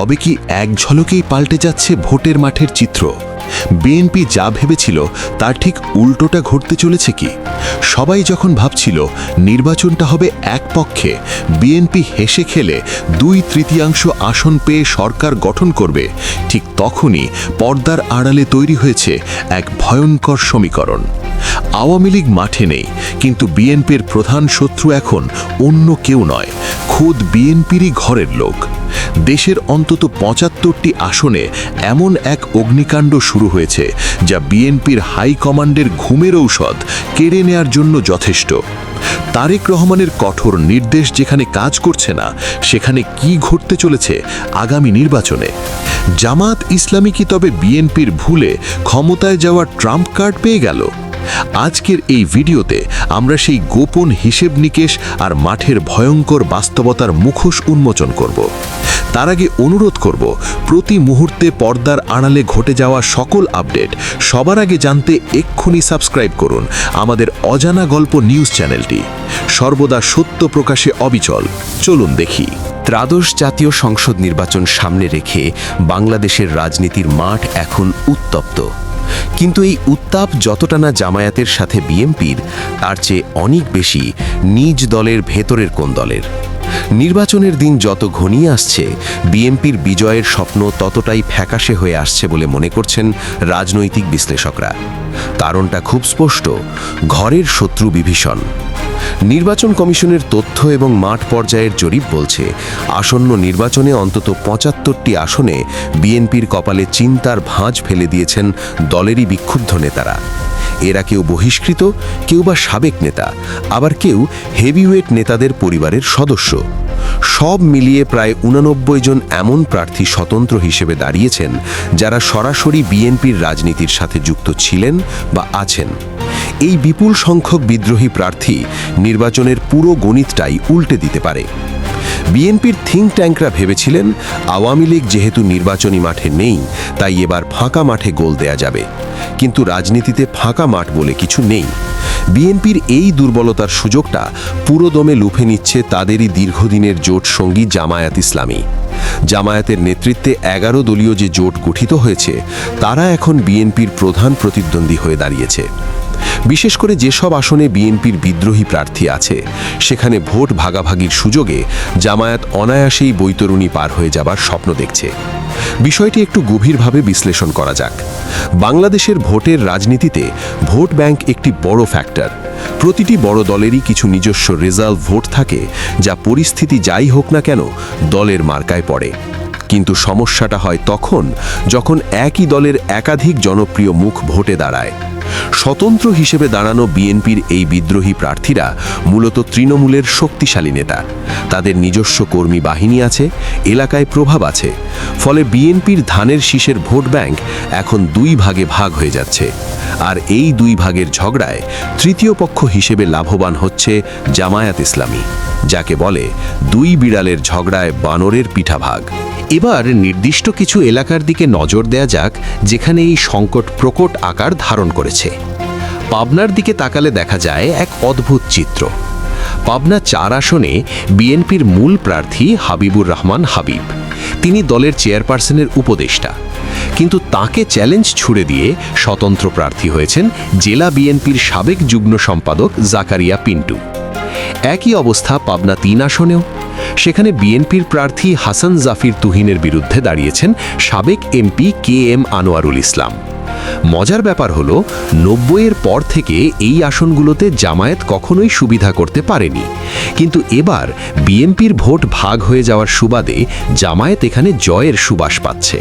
তবে কি এক ঝলকেই পাল্টে যাচ্ছে ভোটের মাঠের চিত্র? বিএনপি যা ভেবেছিল, তার ঠিক উল্টোটা ঘটতে চলেছে কি? সবাই যখন ভাবছিল নির্বাচনটা হবে এক পক্ষে, বিএনপি হেসে খেলে দুই তৃতীয়াংশ আসন পেয়ে সরকার গঠন করবে, ঠিক তখনই পর্দার আড়ালে তৈরি হয়েছে এক ভয়ঙ্কর সমীকরণ। আওয়ামী লীগ মাঠে নেই, কিন্তু বিএনপির প্রধান শত্রু এখন অন্য কেউ নয়, খোদ বিএনপিরই ঘরের লোক। দেশের অন্তত পঁচাত্তরটি আসনে এমন এক অগ্নিকাণ্ড শুরু হয়েছে, যা বিএনপির হাইকমান্ডের ঘুমের ঔষধ কেড়ে নেয়ার জন্য যথেষ্ট। তারেক রহমানের কঠোর নির্দেশ যেখানে কাজ করছে না, সেখানে কি ঘটতে চলেছে আগামী নির্বাচনে? জামাত ইসলামী কি তবে বিএনপির ভুলে ক্ষমতায় যাওয়ার ট্রাম্প কার্ড পেয়ে গেল? আজকের এই ভিডিওতে আমরা সেই গোপন হিসেব নিকেশ আর মাঠের ভয়ঙ্কর বাস্তবতার মুখোশ উন্মোচন করব। তার আগে অনুরোধ করব, প্রতি মুহূর্তে পর্দার আড়ালে ঘটে যাওয়া সকল আপডেট সবার আগে জানতে এক্ষুনি সাবস্ক্রাইব করুন আমাদের অজানা গল্প নিউজ চ্যানেলটি। সর্বদা সত্য প্রকাশে অবিচল। চলুন দেখি। ত্রাদশ জাতীয় সংসদ নির্বাচন সামনে রেখে বাংলাদেশের রাজনীতির মাঠ এখন উত্তপ্ত। কিন্তু এই উত্তাপ যতটা না জামায়াতের সাথে বিএমপির, তার চেয়ে অনেক বেশি নিজ দলের ভেতরের কোন দলের। নির্বাচনের দিন যত ঘনিয়ে আসছে বিএনপির বিজয়ের স্বপ্ন ততটাই ফ্যাকাশে হয়ে আসছে বলে মনে করছেন রাজনৈতিক বিশ্লেষকরা। কারণটা খুব স্পষ্ট, ঘরের শত্রু বিভীষণ। নির্বাচন কমিশনের তথ্য এবং মাঠ পর্যায়ের জরিপ বলছে, আসন্ন নির্বাচনে অন্তত পঁচাত্তরটি আসনে বিএনপির কপালে চিন্তার ভাঁজ ফেলে দিয়েছেন দলেরই বিক্ষুব্ধ নেতারা। এরা কেউ বহিষ্কৃত, কেউ বা সাবেক নেতা, আবার কেউ হেভিওয়েট নেতাদের পরিবারের সদস্য। সব মিলিয়ে প্রায় উনানব্বই জন এমন প্রার্থী স্বতন্ত্র হিসেবে দাঁড়িয়েছেন, যারা সরাসরি বিএনপির রাজনীতির সাথে যুক্ত ছিলেন বা আছেন। এই বিপুল সংখ্যক বিদ্রোহী প্রার্থী নির্বাচনের পুরো গণিতটাই উল্টে দিতে পারে। বিএনপির থিঙ্ক ট্যাঙ্করা ভেবেছিলেন, আওয়ামী লীগ যেহেতু নির্বাচনী মাঠে নেই, তাই এবার ফাঁকা মাঠে গোল দেয়া যাবে। কিন্তু রাজনীতিতে ফাঁকা মাঠ বলে কিছু নেই। বিএনপির এই দুর্বলতার সুযোগটা পুরোদমে লুফে নিচ্ছে তাদেরই দীর্ঘদিনের জোট সঙ্গী জামায়াত ইসলামী। জামায়াতের নেতৃত্বে এগারো দলীয় যে জোট গঠিত হয়েছে, তারা এখন বিএনপির প্রধান প্রতিদ্বন্দ্বী হয়ে দাঁড়িয়েছে। বিশেষ করে যেসব আসনে বিএনপির বিদ্রোহী প্রার্থী আছে, সেখানে ভোট ভাগাভাগির সুযোগে জামায়াত অনায়াসেই বৈতরণী পার হয়ে যাবার স্বপ্ন দেখছে। বিষয়টি একটু গভীরভাবে বিশ্লেষণ করা যাক। বাংলাদেশের ভোটের রাজনীতিতে ভোট ব্যাংক একটি বড় ফ্যাক্টর। প্রতিটি বড় দলেরই কিছু নিজস্ব রেজাল্ট ভোট থাকে, যা পরিস্থিতি যাই হোক না কেন দলের মার্কায় পড়ে। কিন্তু সমস্যাটা হয় তখন, যখন একই দলের একাধিক জনপ্রিয় মুখ ভোটে দাঁড়ায়। স্বতন্ত্র হিসেবে দাঁড়ানো বিএনপির এই বিদ্রোহী প্রার্থীরা মূলত তৃণমূলের শক্তিশালী নেতা। তাদের নিজস্ব কর্মী বাহিনী আছে, এলাকায় প্রভাব আছে, ফলে বিএনপির ধানের শীষের ভোট ব্যাংক এখন দুই ভাগে ভাগ হয়ে যাচ্ছে। আর এই দুই ভাগের ঝগড়ায় তৃতীয় পক্ষ হিসেবে লাভবান হচ্ছে জামায়াত ইসলামী, যাকে বলে দুই বিড়ালের ঝগড়ায় বানরের পিঠাভাগ এবার নির্দিষ্ট কিছু এলাকার দিকে নজর দেয়া যাক, যেখানে এই সংকট প্রকট আকার ধারণ করেছে। পাবনার দিকে তাকালে দেখা যায় এক অদ্ভুত চিত্র। পাবনা চার আসনে বিএনপির মূল প্রার্থী হাবিবুর রহমান হাবিব। তিনি দলের চেয়ারপারসনের উপদেষ্টা। কিন্তু তাকে চ্যালেঞ্জ ছুড়ে দিয়ে স্বতন্ত্র প্রার্থী হয়েছেন জেলা বিএনপির সাবেক যুগ্ম সম্পাদক জাকারিয়া পিন্টু। একই অবস্থা পাবনা তিন আসনেও। সেখানে বিএনপির প্রার্থী হাসান জাফির তুহিনের বিরুদ্ধে দাঁড়িয়েছেন সাবেক MP K M Anwarul Islam. মজার ব্যাপার হলো, নব্বইয়ের পর থেকে এই আসনগুলোতে জামায়াত কখনোই সুবিধা করতে পারেনি। কিন্তু এবার বিএনপির ভোট ভাগ হয়ে যাওয়ার সুবাদে জামায়াত এখানে জয়ের সুবাস পাচ্ছে।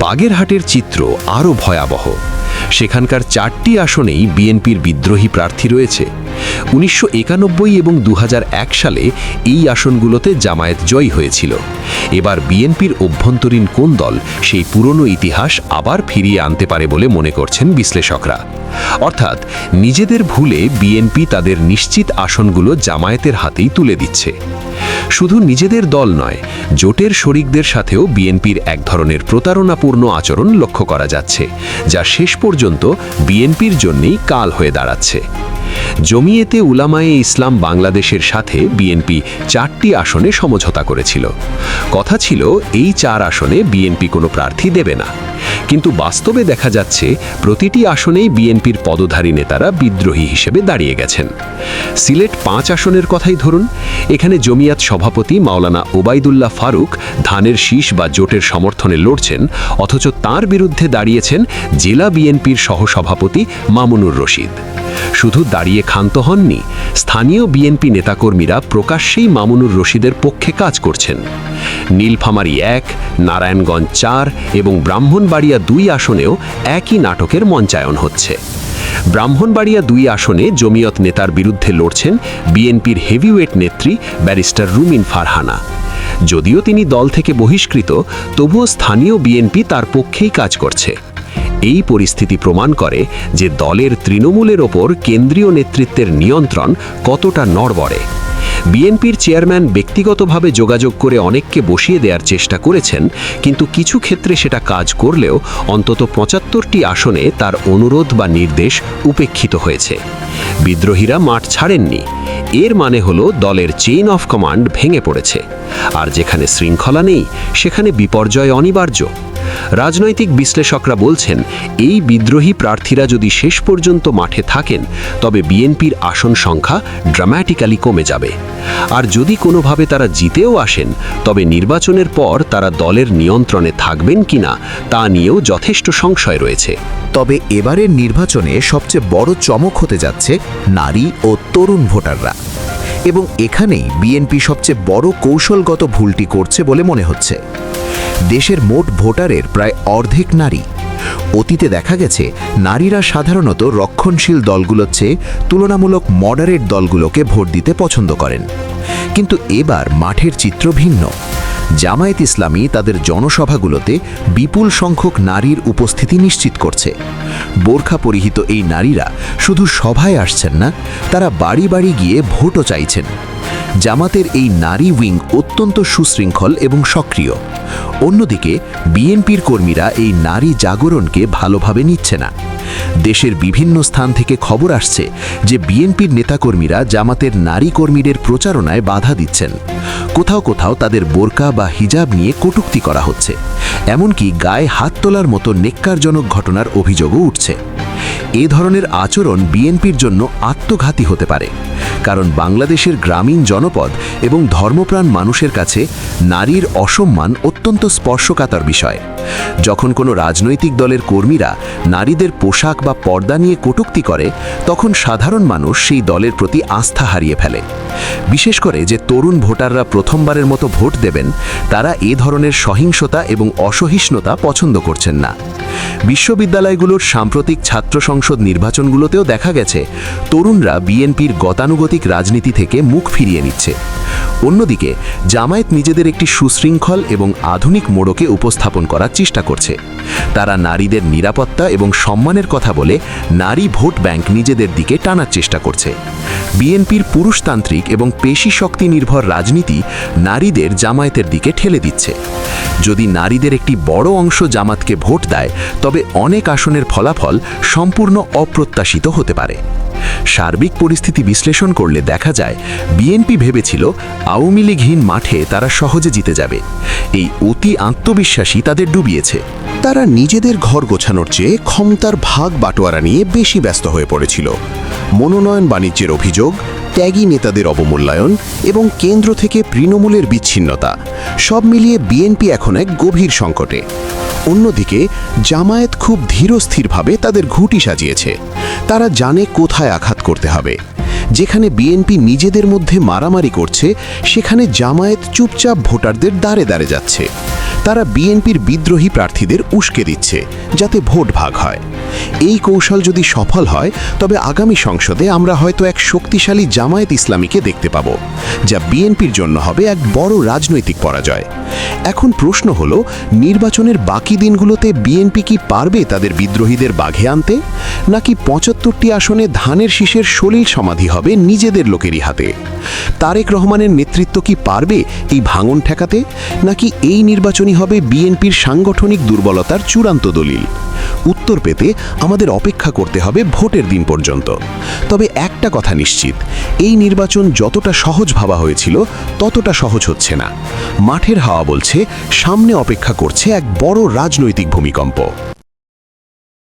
বাগেরহাটের চিত্র আরও ভয়াবহ। সেখানকার চারটি আসনেই বিএনপির বিদ্রোহী প্রার্থী রয়েছে। উনিশশো একানব্বই এবং দু হাজার এক সালে এই আসনগুলোতে জামায়াত জয়ী হয়েছিল। এবার বিএনপির অভ্যন্তরীণ কোন দল সেই পুরনো ইতিহাস আবার ফিরিয়ে আনতে পারে বলে মনে করছেন বিশ্লেষকরা। অর্থাৎ নিজেদের ভুলে বিএনপি তাদের নিশ্চিত আসনগুলো জামায়াতের হাতেই তুলে দিচ্ছে। শুধু নিজেদের দল নয়, জোটের শরিকদের সাথেও বিএনপির এক ধরনের প্রতারণাপূর্ণ আচরণ লক্ষ্য করা যাচ্ছে, যা শেষ পর্যন্ত বিএনপির জন্যেই কাল হয়ে দাঁড়াচ্ছে। জমিয়েতে উলামায়ে ইসলাম বাংলাদেশের সাথে বিএনপি চারটি আসনে সমঝোতা করেছিল। কথা ছিল, এই চার আসনে বিএনপি কোনো প্রার্থী দেবে না। কিন্তু বাস্তবে দেখা যাচ্ছে, প্রতিটি আসনেই বিএনপির পদধারী নেতারা বিদ্রোহী হিসেবে দাঁড়িয়ে গেছেন। সিলেট পাঁচ আসনের কথাই ধরুন, এখানে জমিয়াত সভাপতি মাওলানা ওবায়দুল্লাহ ফারুক ধানের শীষ বা জোটের সমর্থনে লড়ছেন, অথচ তার বিরুদ্ধে দাঁড়িয়েছেন জেলা বিএনপির সহসভাপতি মামুনুর রশিদ। শুধু দাঁড়িয়ে ক্ষান্ত হননি, স্থানীয় বিএনপি নেতাকর্মীরা প্রকাশ্যেই মামুনুর রশিদের পক্ষে কাজ করছেন। নীলফামারী এক, নারায়ণগঞ্জ চার এবং ব্রাহ্মণবাড়িয়া দুই আসনেও একই নাটকের মঞ্চায়ন হচ্ছে। ব্রাহ্মণবাড়িয়া দুই আসনে জমিয়ত নেতার বিরুদ্ধে লড়ছেন বিএনপির হেভিওয়েট নেত্রী ব্যারিস্টার রুমিন ফারহানা। যদিও তিনি দল থেকে বহিষ্কৃত, তবুও স্থানীয় বিএনপি তার পক্ষেই কাজ করছে। এই পরিস্থিতি প্রমাণ করে যে দলের তৃণমূলের ওপর কেন্দ্রীয় নেতৃত্বের নিয়ন্ত্রণ কতটা নড়বড়ে। বিএনপির চেয়ারম্যান ব্যক্তিগতভাবে যোগাযোগ করে অনেককে বসিয়ে দেওয়ার চেষ্টা করেছেন, কিন্তু কিছু ক্ষেত্রে সেটা কাজ করলেও অন্তত পঁচাত্তরটি আসনে তার অনুরোধ বা নির্দেশ উপেক্ষিত হয়েছে। বিদ্রোহীরা মাঠ ছাড়েননি। এর মানে হলো দলের চেইন অফ কমান্ড ভেঙে পড়েছে। আর যেখানে শৃঙ্খলা নেই, সেখানে বিপর্যয় অনিবার্য। রাজনৈতিক বিশ্লেষকরা বলছেন, এই বিদ্রোহী প্রার্থীরা যদি শেষ পর্যন্ত মাঠে থাকেন, তবে বিএনপির আসন সংখ্যা ড্রামাটিক্যালি কমে যাবে। আর যদি কোনোভাবে তারা জিতেও আসেন, তবে নির্বাচনের পর তারা দলের নিয়ন্ত্রণে থাকবেন কিনা, তা নিয়েও যথেষ্ট সংশয় রয়েছে। তবে এবারের নির্বাচনে সবচেয়ে বড় চমক হতে যাচ্ছে নারী ও তরুণ ভোটাররা। এবং এখানেই বিএনপি সবচেয়ে বড় কৌশলগত ভুলটি করছে বলে মনে হচ্ছে। দেশের মোট ভোটারের প্রায় অর্ধেক নারী। অতীতে দেখা গেছে, নারীরা সাধারণত রক্ষণশীল দলগুলোর চেয়ে তুলনামূলক মডারেট দলগুলোকে ভোট দিতে পছন্দ করেন। কিন্তু এবার মাঠের চিত্র ভিন্ন। জামায়াত ইসলামী তাদের জনসভাগুলোতে বিপুল সংখ্যক নারীর উপস্থিতি নিশ্চিত করছে। বোরখা পরিহিত এই নারীরা শুধু সভায় আসছেন না, তারা বাড়ি বাড়ি গিয়ে ভোটও চাইছেন। জামাতের এই নারী উইং অত্যন্ত সুশৃঙ্খল এবং সক্রিয়। অন্যদিকে, বিএনপির কর্মীরা এই নারী জাগরণকে ভালোভাবে নিচ্ছে না। দেশের বিভিন্ন স্থান থেকে খবর আসছে যে বিএনপির নেতাকর্মীরা জামাতের নারী কর্মীদের প্রচারণায় বাধা দিচ্ছেন। কোথাও কোথাও তাদের বোরকা বা হিজাব নিয়ে কটূক্তি করা হচ্ছে। এমনকি গায়ে হাত তোলার মতো নেক্কারজনক ঘটনার অভিযোগও উঠছে। এ ধরনের আচরণ বিএনপির জন্য আত্মঘাতী হতে পারে। কারণ বাংলাদেশের গ্রামীণ জনপদ এবং ধর্মপ্রাণ মানুষের কাছে নারীর অসম্মান অত্যন্ত স্পর্শকাতর বিষয়। যখন কোনো রাজনৈতিক দলের কর্মীরা নারীদের পোশাক বা পর্দা নিয়ে কটূক্তি করে, তখন সাধারণ মানুষ সেই দলের প্রতি আস্থা হারিয়ে ফেলে। বিশেষ করে যে তরুণ ভোটাররা প্রথমবারের মতো ভোট দেবেন, তারা এ ধরনের সহিংসতা এবং অসহিষ্ণুতা পছন্দ করছেন না। বিশ্ববিদ্যালয়গুলোর সাম্প্রতিক ছাত্র সংসদ নির্বাচনগুলোতেও দেখা গেছে, তরুণরা বিএনপির গতানুগতিক রাজনীতি থেকে মুখ ফিরিয়ে নিচ্ছে। অন্যদিকে, জামায়াত নিজেদের একটি সুশৃঙ্খল এবং আধুনিক মোড়কে উপস্থাপন করার চেষ্টা করছে। তারা নারীদের নিরাপত্তা এবং সম্মানের কথা বলে নারী ভোট ব্যাংক নিজেদের দিকে টানার চেষ্টা করছে। বিএনপির পুরুষতান্ত্রিক এবং পেশি শক্তি নির্ভর রাজনীতি নারীদের জামায়াতের দিকে ঠেলে দিচ্ছে। যদি নারীদের একটি বড় অংশ জামাতকে ভোট দেয়, তবে অনেক আসনের ফলাফল সম্পূর্ণ অপ্রত্যাশিত হতে পারে। সার্বিক পরিস্থিতি বিশ্লেষণ করলে দেখা যায়, বিএনপি ভেবেছিল আওয়ামী লীগহীন মাঠে তারা সহজে জিতে যাবে। এই অতি আত্মবিশ্বাসী তাদের ডুবিয়েছে। তারা নিজেদের ঘর গোছানোর চেয়ে ক্ষমতার ভাগ বাটোয়ারা নিয়ে বেশি ব্যস্ত হয়ে পড়েছিল। মনোনয়ন বাণিজ্যের অভিযোগ, ত্যাগী নেতাদের অবমূল্যায়ন এবং কেন্দ্র থেকে তৃণমূলের বিচ্ছিন্নতা, সব মিলিয়ে বিএনপি এখন এক গভীর সংকটে। অন্যদিকে, জামায়াত খুব ধীরস্থিরভাবে তাদের ঘুঁটি সাজিয়েছে। তারা জানে কোথায় আঘাত করতে হবে। যেখানে বিএনপি নিজেদের মধ্যে মারামারি করছে, সেখানে জামায়াত চুপচাপ ভোটারদের দাঁড়ে দাঁড়ে যাচ্ছে। তারা বিএনপির বিদ্রোহী প্রার্থীদের উস্কে দিচ্ছে, যাতে ভোট ভাগ হয়। এই কৌশল যদি সফল হয়, তবে আগামী সংসদে আমরা হয়তো এক শক্তিশালী জামায়াত ইসলামীকে দেখতে পাব, যা বিএনপির জন্য হবে এক বড় রাজনৈতিক পরাজয়। এখন প্রশ্ন হল, নির্বাচনের বাকি দিনগুলোতে বিএনপি কি পারবে তাদের বিদ্রোহীদের বাঘে আনতে? নাকি পঁচাত্তরটি আসনে ধানের শীষের সলিল সমাধি হবে নিজেদের লোকেরই হাতে? তারেক রহমানের নেতৃত্ব কি পারবে এই ভাঙন ঠেকাতে? নাকি এই নির্বাচনই হবে বিএনপির সাংগঠনিক দুর্বলতার চূড়ান্ত দলিল? উত্তর পেতে আমাদের অপেক্ষা করতে হবে ভোটের দিন পর্যন্ত। তবে একটা কথা নিশ্চিত, এই নির্বাচন যতটা সহজ ভাবা হয়েছিল, ততটা সহজ হচ্ছে না। মাঠের হাওয়া বলছে, সামনে অপেক্ষা করছে এক বড় রাজনৈতিক ভূমিকম্প।